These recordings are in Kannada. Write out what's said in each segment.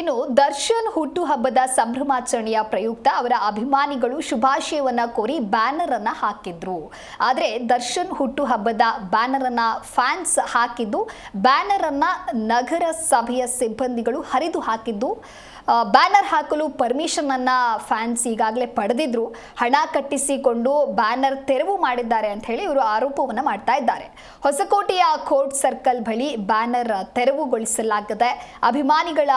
ಇನ್ನು ದರ್ಶನ್ ಹುಟ್ಟುಹಬ್ಬದ ಸಂಭ್ರಮಾಚರಣೆಯ ಪ್ರಯುಕ್ತ ಅವರ ಅಭಿಮಾನಿಗಳು ಶುಭಾಶಯವನ್ನ ಕೋರಿ ಬ್ಯಾನರ್ ಅನ್ನ ಹಾಕಿದ್ರು. ಆದರೆ ದರ್ಶನ್ ಹುಟ್ಟುಹಬ್ಬದ ಬ್ಯಾನರ್ ಅನ್ನ ಫ್ಯಾನ್ಸ್ ಹಾಕಿದ್ದು, ಬ್ಯಾನರ್ ಅನ್ನ ನಗರ ಸಭೆಯ ಸಿಬ್ಬಂದಿಗಳು ಹರಿದು ಹಾಕಿದ್ದು. ಬ್ಯಾನರ್ ಹಾಕಲು ಪರ್ಮಿಷನ್ ಅನ್ನ ಫ್ಯಾನ್ಸ್ ಈಗಾಗಲೇ ಪಡೆದಿದ್ರು. ಹಣ ಕಟ್ಟಿಸಿಕೊಂಡು ಬ್ಯಾನರ್ ತೆರವು ಮಾಡಿದ್ದಾರೆ ಅಂತ ಹೇಳಿ ಇವರು ಆರೋಪವನ್ನು ಮಾಡ್ತಾ ಇದ್ದಾರೆ. ಹೊಸಕೋಟೆಯ ಕೋರ್ಟ್ ಸರ್ಕಲ್ ಬಳಿ ಬ್ಯಾನರ್ ತೆರವುಗೊಳಿಸಲಾಗಿದೆ ಅಭಿಮಾನಿಗಳ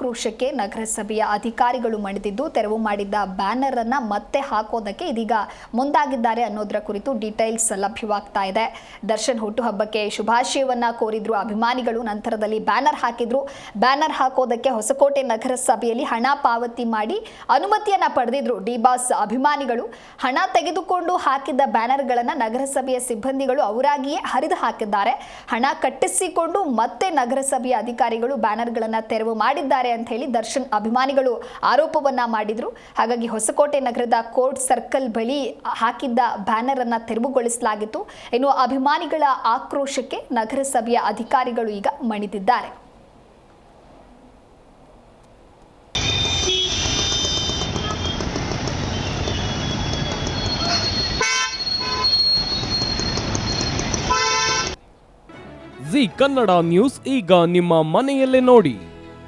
ಆಕ್ರೋಶಕ್ಕೆ ನಗರಸಭೆಯ ಅಧಿಕಾರಿಗಳು ಮಣಿದಿದ್ದು, ತೆರವು ಮಾಡಿದ್ದ ಬ್ಯಾನರ್ ಅನ್ನ ಮತ್ತೆ ಹಾಕೋದಕ್ಕೆ ಇದೀಗ ಮುಂದಾಗಿದ್ದಾರೆ ಅನ್ನೋದರ ಕುರಿತು ಡೀಟೇಲ್ಸ್ ಲಭ್ಯವಾಗ್ತಾ ಇದೆ. ದರ್ಶನ್ ಹುಟ್ಟುಹಬ್ಬಕ್ಕೆ ಶುಭಾಶಯವನ್ನ ಕೋರಿದ್ರು ಅಭಿಮಾನಿಗಳು, ನಂತರದಲ್ಲಿ ಬ್ಯಾನರ್ ಹಾಕಿದ್ರು. ಬ್ಯಾನರ್ ಹಾಕೋದಕ್ಕೆ ಹೊಸಕೋಟೆ ನಗರಸಭೆಯಲ್ಲಿ ಹಣ ಪಾವತಿ ಮಾಡಿ ಅನುಮತಿಯನ್ನ ಪಡೆದಿದ್ರು ಡಿಬಾಸ್ ಅಭಿಮಾನಿಗಳು. ಹಣ ತೆಗೆದುಕೊಂಡು ಹಾಕಿದ್ದ ಬ್ಯಾನರ್ಗಳನ್ನ ನಗರಸಭೆಯ ಸಿಬ್ಬಂದಿಗಳು ಅವರಾಗಿಯೇ ಹರಿದು ಹಾಕಿದ್ದಾರೆ. ಹಣ ಕಟ್ಟಿಸಿಕೊಂಡು ಮತ್ತೆ ನಗರಸಭೆಯ ಅಧಿಕಾರಿಗಳು ಬ್ಯಾನರ್ಗಳನ್ನು ತೆರವು ಮಾಡಿದ್ದಾರೆ ಅಂತ ಹೇಳಿ ದರ್ಶನ್ ಅಭಿಮಾನಿಗಳು ಆರೋಪವನ್ನ ಮಾಡಿದ್ರು. ಹಾಗಾಗಿ ಹೊಸಕೋಟೆ ನಗರದ ಕೋರ್ಟ್ ಸರ್ಕಲ್ ಬಳಿ ಹಾಕಿದ್ದ ಬ್ಯಾನರ್ ಅನ್ನ ತೆರವುಗೊಳಿಸಲಾಗಿತ್ತು. ಇನ್ನು ಅಭಿಮಾನಿಗಳ ಆಕ್ರೋಶಕ್ಕೆ ನಗರಸಭೆಯ ಅಧಿಕಾರಿಗಳು ಈಗ ಮಣಿದಿದ್ದಾರೆ. ಜಿ ಕನ್ನಡ ನ್ಯೂಸ್ ಈಗ ನಿಮ್ಮ ಮನೆಯಲ್ಲೇ ನೋಡಿ.